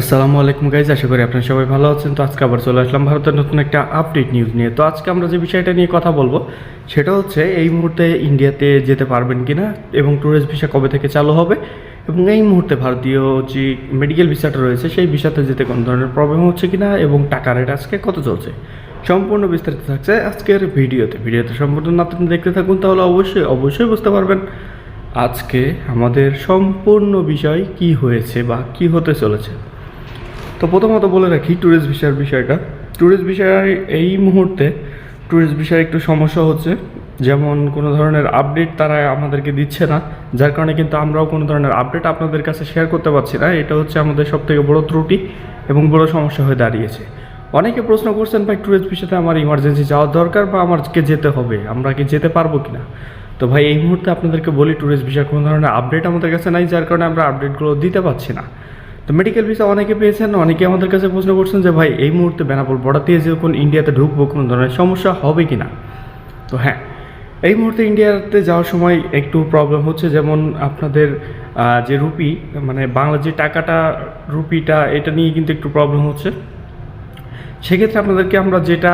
আসসালামু আলাইকুম গাইজ আশা করি আপনারা সবাই ভালো আছেন। তো আজকে আবার চলে আসলাম ভারতের নতুন একটা আপডেট নিউজ নিয়ে। তো আজকে আমরা যে বিষয়টা নিয়ে কথা বলব, সেটা হচ্ছে এই মুহূর্তে ইন্ডিয়াতে যেতে পারবেন কিনা এবং ট্যুরিস্ট ভিসা কবে থেকে চালু হবে এবং এই মুহূর্তে ভারতীয় যে মেডিকেল ভিসাটা রয়েছে, সেই ভিসাতে যেতে কোনো ধরনের প্রবলেম হচ্ছে কিনা এবং টাকা রেট আজকে কত চলছে, সম্পূর্ণ বিস্তারিত থাকছে আজকের ভিডিওতে। ভিডিওতে সম্পূর্ণ না আপনি দেখতে থাকুন, তাহলে অবশ্যই অবশ্যই বুঝতে পারবেন আজকে আমাদের সম্পূর্ণ বিষয় কি হয়েছে বা কি হতে চলেছে। তো প্রথমত বলে রাখি ট্যুরিস্ট ভিসার বিষয়টা। ট্যুরিস্ট ভিসার এই মুহূর্তে ট্যুরিস্ট ভিসার একটু সমস্যা হচ্ছে। যেমন কোনো ধরনের আপডেট তারা আমাদেরকে দিচ্ছে না, যার কারণে কিন্তু আমরাও কোনো ধরনের আপডেট আপনাদের কাছে শেয়ার করতে পারছি না। এটা হচ্ছে আমাদের সবথেকে বড় ত্রুটি এবং বড় সমস্যা হয়ে দাঁড়িয়েছে। অনেকে প্রশ্ন করছেন, ভাই ট্যুরিস্ট ভিসাতে আমার ইমার্জেন্সি যাওয়ার দরকার বা আমাকে যেতে হবে? আমরা কি যেতে পারব কিনা? তো ভাই, এই মুহূর্তে আপনাদেরকে বলি ট্যুরিস্ট ভিসার কোনো ধরনের আপডেট আমাদের কাছে নাই, যার কারণে আমরা আপডেটগুলো দিতে পারছি না। তো মেডিকেল ভিসা অনেকে পেয়েছেন, অনেকে আমাদের কাছে প্রশ্ন করছেন যে, ভাই, এই মুহূর্তে বেনাপোল বর্ডার দিয়ে যখন ইন্ডিয়াতে ঢুকবো, কোনো ধরনের সমস্যা হবে কি না তো হ্যাঁ এই মুহূর্তে ইন্ডিয়াতে যাওয়ার সময় একটু প্রবলেম হচ্ছে। যেমন আপনাদের যে রুপি মানে বাংলা যে টাকাটা, রুপিটা, এটা নিয়ে কিন্তু একটু প্রবলেম হচ্ছে। সেক্ষেত্রে আপনাদেরকে আমরা যেটা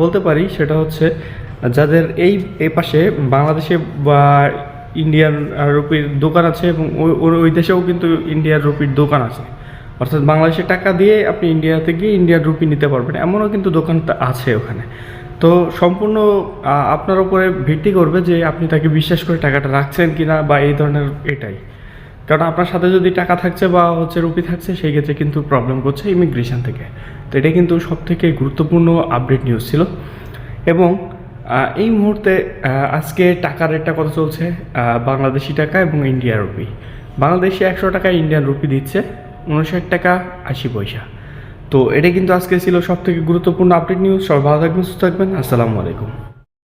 বলতে পারি সেটা হচ্ছে, যাদের এই এই পাশে বাংলাদেশে বা ইন্ডিয়ান রুপির দোকান আছে এবং ওই- দেশেও কিন্তু ইন্ডিয়ার রুপির দোকান আছে। অর্থাৎ বাংলাদেশের টাকা দিয়ে আপনি ইন্ডিয়াতে গিয়ে ইন্ডিয়ার রুপি নিতে পারবেন, এমনও কিন্তু দোকান আছে ওখানে। তো সম্পূর্ণ আপনার উপরে ভিত্তি করবে যে আপনি তাকে বিশ্বাস করে টাকাটা রাখছেন কি না বা এই ধরনের এটাই। কারণ আপনার সাথে যদি টাকা থাকছে বা হচ্ছে রুপি থাকছে, সেই ক্ষেত্রে কিন্তু প্রবলেম করছে ইমিগ্রেশন থেকে। তো এটা কিন্তু সবথেকে গুরুত্বপূর্ণ আপডেট নিউজ ছিল। এবং এই মুহূর্তে আজকে টাকার রেটটা কত চলছে? বাংলাদেশি টাকা এবং ইন্ডিয়ান রুপি। বাংলাদেশে একশো টাকা ইন্ডিয়ান রুপি দিচ্ছে, উনষাট টাকা আশি পয়সা। তো এটা কিন্তু আজকে ছিল সব থেকে গুরুত্বপূর্ণ আপডেট নিউজ। সবাই ভালো থাকবেন, সুস্থ থাকবেন। আসসালামু আলাইকুম।